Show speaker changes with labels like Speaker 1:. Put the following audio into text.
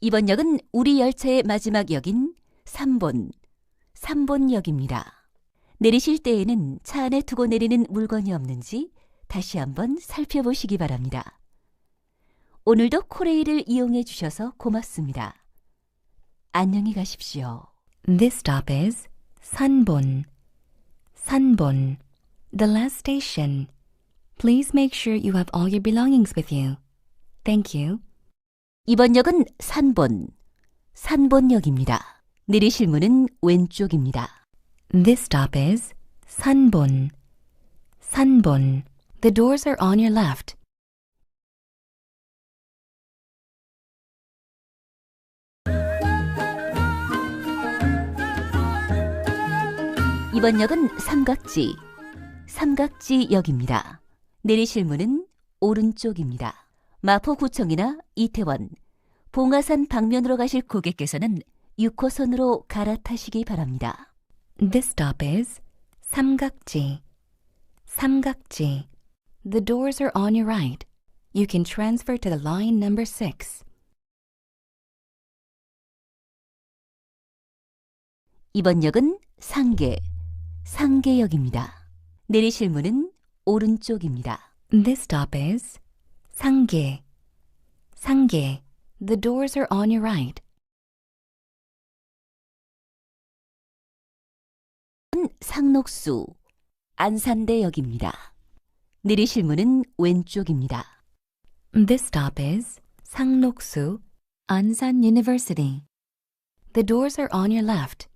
Speaker 1: 이번 역은 우리 열차의 마지막 역인 3번, 3번역입니다. 내리실 때에는 차 안에 두고 내리는 물건이 없는지 다시 한번 살펴보시기 바랍니다. 오늘도 코레일을 이용해 주셔서 고맙습니다. 안녕히 가십시오.
Speaker 2: This stop is 산본. 산본. The last station. Please make sure you have all your belongings with you. Thank you.
Speaker 1: 이번 역은 산본, 산본역입니다. 내리실 문은 왼쪽입니다.
Speaker 2: This stop is Sanbon. Sanbon. The doors are on your left.
Speaker 1: 이번 역은 삼각지, 삼각지역입니다. 내리실 문은 오른쪽입니다. 마포구청이나 이태원, 봉화산 방면으로 가실 고객께서는 6호선으로 갈아타시기 바랍니다.
Speaker 2: This stop is Samgakji. Samgakji. The doors are on your right. You can transfer to the line number 6.
Speaker 1: 이번 역은 상계, 상계역입니다. 내리실 문은 오른쪽입니다.
Speaker 2: This stop is Sangye. Sangye. The doors are on your right.
Speaker 1: 상록수, 안산대역입니다. 내리실 문은 왼쪽입니다.
Speaker 2: This stop is Sangnoksu, Ansan University. The doors are on your left.